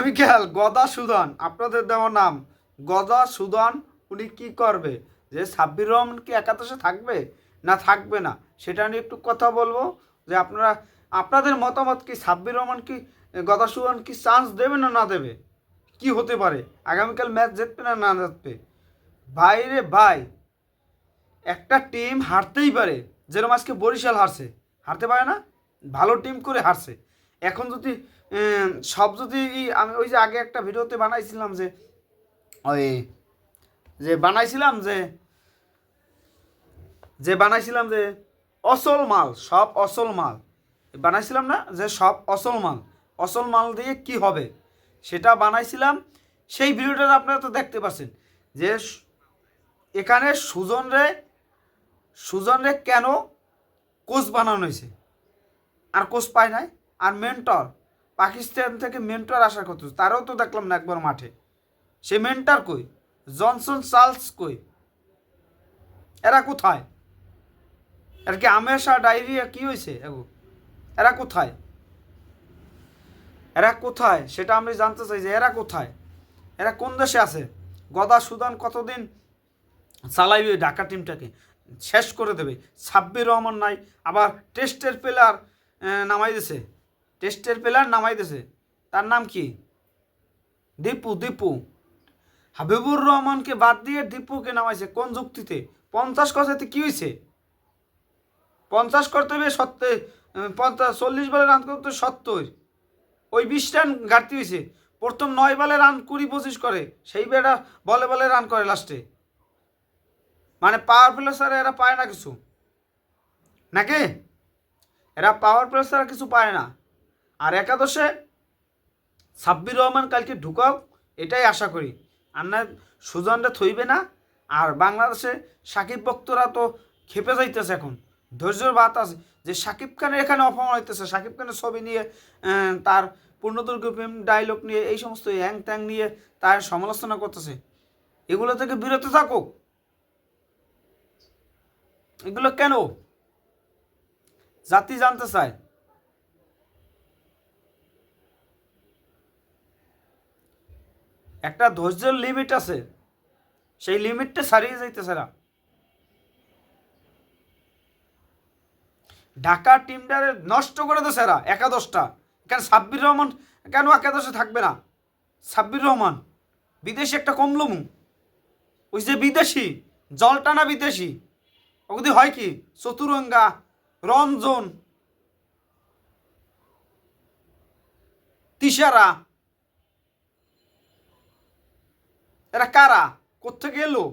আগামীকাল গদা সুদান, আপনাদের দেওয়া নাম। গদা সুদান, উনি কি করবে? যে সাব্বির রহমান কি একাদশে থাকবে? না থাকবে না। সেটা নিয়ে একটু কথা বলব, যে আপনারা, আপনাদের মতামত কি সাব্বির রহমান কি গদা সুদন কি চান্স দেবে না না দেবে? কি হতে পারে? আগামীকাল ম্যাচ জিতবে না না জিতবে? ভাই রে ভাই, একটা টিম হারতেই পারে। যেরকম আজকে বরিশাল হারছে। হারতে পারে না? ভালো টিম করে হারছে। এখন যদি সব যদি আমি ওই যে আগে একটা ভিডিওতে বানাইছিলাম যে, ওই যে বানাইছিলাম যে যে বানাইছিলাম যে অসল মাল, সব অসল মাল। বানাইছিলাম না যে সব অসল মাল। অসল মাল দিয়ে কি হবে? সেটা বানাইছিলাম, সেই ভিডিওটা আপনারা তো দেখতে পাচ্ছেন যে এখানে সুজন রে সুজন রে কেন কোচ বানানো হয়েছে? আর কোচ পায় নাই? আর মেন্টর পাকিস্তান থেকে মেন্টর আশা করতো তারাও তো দেখলাম না একবার মাঠে। সে মেন্টর কই? জনসন চার্লস কই? এরা কোথায়? এর কি আমেশা ডায়রিয়া কি হয়েছে? এগো, এরা কোথায়? এরা কোথায়? সেটা আমি জানতে চাই যে এরা কোথায়? এরা কোন দেশে আছে? গদা সুদান কতদিন চালাইবে ঢাকা টিমটাকে? শেষ করে দেবে। সাব্বির রহমান নাই, আবার টেস্টের প্লেয়ার নামাই দিছে। টেস্টের প্লেয়ার নামাইতেছে তার নাম কি? দীপু দীপু। হাবিবুর রহমানকে বাদ দিয়ে দীপুকে নামাইছে কোন যুক্তিতে? পঞ্চাশ কথাতে কি হয়েছে পঞ্চাশ করতে হবে সত্তর পঞ্চাশ, চল্লিশ বলে রান করতে সত্তর। ওই বিশ রান ঘাটতি হয়েছে প্রথম নয় বলে রান কুড়ি, পঁচিশ করে। সেই বেটা বলে বলে রান করে লাস্টে মানে পাওয়ার প্লেয়ার ছাড়া এরা পায় না কিছু। নাকি? এরা পাওয়ার প্লেয়ার ছাড়া কিছু পায় না। আর একাদশে সাব্বির রহমান কালকে ঢুকাও, এটাই আশা করি। আর না সুজনটা থইবে না, আর বাংলাদেশে সাকিব ভক্তরা তো খেপে যাইতেছে এখন। ধৈর্যের বাত আছে। যে সাকিব খানের এখানে অপমান হইতেছে, সাকিব খানের ছবি নিয়ে তার পূর্ণদুর্গ প্রেম ডায়লগ নিয়ে, এই সমস্ত হ্যাং ট্যাং নিয়ে তার সমালোচনা করতেছে। এগুলো থেকে বিরত থাকুক এগুলো কেন? জাতি জানতে চায়। একটা ধৈর্যের লিমিট আছে। সেই লিমিটটা ছাড়িয়ে যাইতেছে না। ঢাকা টিমটারে নষ্ট করে দিয়েছে এরা, একাদশটা। কেন সাব্বির রহমান, কেন একাদশে থাকবে না? সাব্বির রহমান, বিদেশি একটা কমলমু। ওই যে বিদেশি জল টানা বিদেশি? ওগুদি হয় কি? চতুরঙ্গা, রঞ্জন তিসারা এরা কারা? কোথেকে এলো?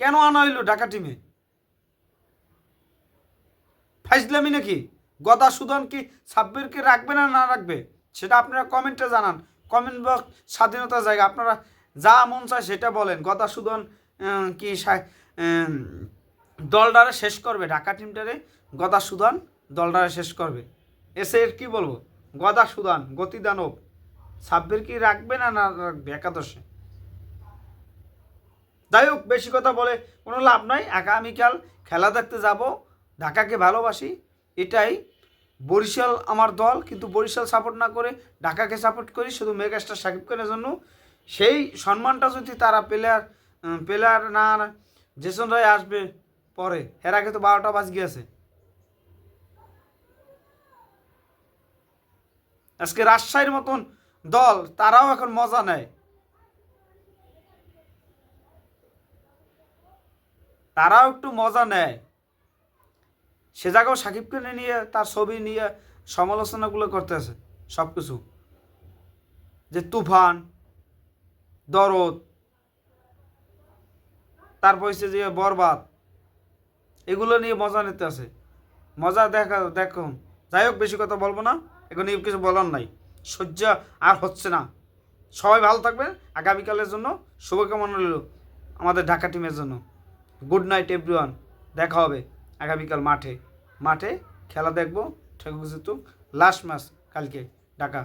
কেন আনা হইল ঢাকা টিমে ফাইজলামি নাকি? গদা সুদন কি সাব্বিরকে রাখবে না না রাখবে? সেটা আপনারা কমেন্টে জানান। কমেন্ট বক্স স্বাধীনতার জায়গা, আপনারা যা মন চায় সেটা বলেন। গদা সুদন কি দলটারে শেষ করবে? ঢাকা টিমটারে গদা সুদান দলটারে শেষ করবে। এসে এর কি বলব? গদা সুদান গতি দানব সাব্বির কি রাখবে না না রাখবে? একাদশে। যাই হোক, বেশি কথা বলে কোনো লাভ নাই। আগামীকাল খেলা দেখতে যাব, ঢাকাকে ভালোবাসি, এটাই। বরিশাল আমার দল, কিন্তু বরিশাল সাপোর্ট না করে ঢাকাকে সাপোর্ট করি শুধু মেগাস্টার সাকিব খানের জন্য। সেই সম্মানটা যদি তারা প্লেয়ার প্লেয়ার না, জেসন রায় আসবে পরে, এর আগে তো বারোটা বাজ গিয়েছে। আজকে রাজশাহীর মতন দল, তারাও এখন মজা নেয়। তারাও একটু মজা নেয়। সে জায়গাও সাকিবকে নিয়ে, তার ছবি নিয়ে সমালোচনাগুলো করতেছে সব কিছু যে তুফান, দরদ, তারপর হচ্ছে যে বরবাদ, এগুলো নিয়ে মজা নিতে আছে মজা দেখা দেখুন যাই হোক, বেশি কথা বলব না, এখন কিছু বলার নাই। সহ্য আর হচ্ছে না। সবাই ভালো থাকবেন, আগামীকালের জন্য শুভকামনা রইল আমাদের ঢাকা টিমের জন্য। গুড নাইট এভরিওয়ান দেখা হবে আগামীকাল মাঠে। মাঠে খেলা দেখব, ঠেকুক লাস্ট ম্যাচ কালকে, ঢাকা।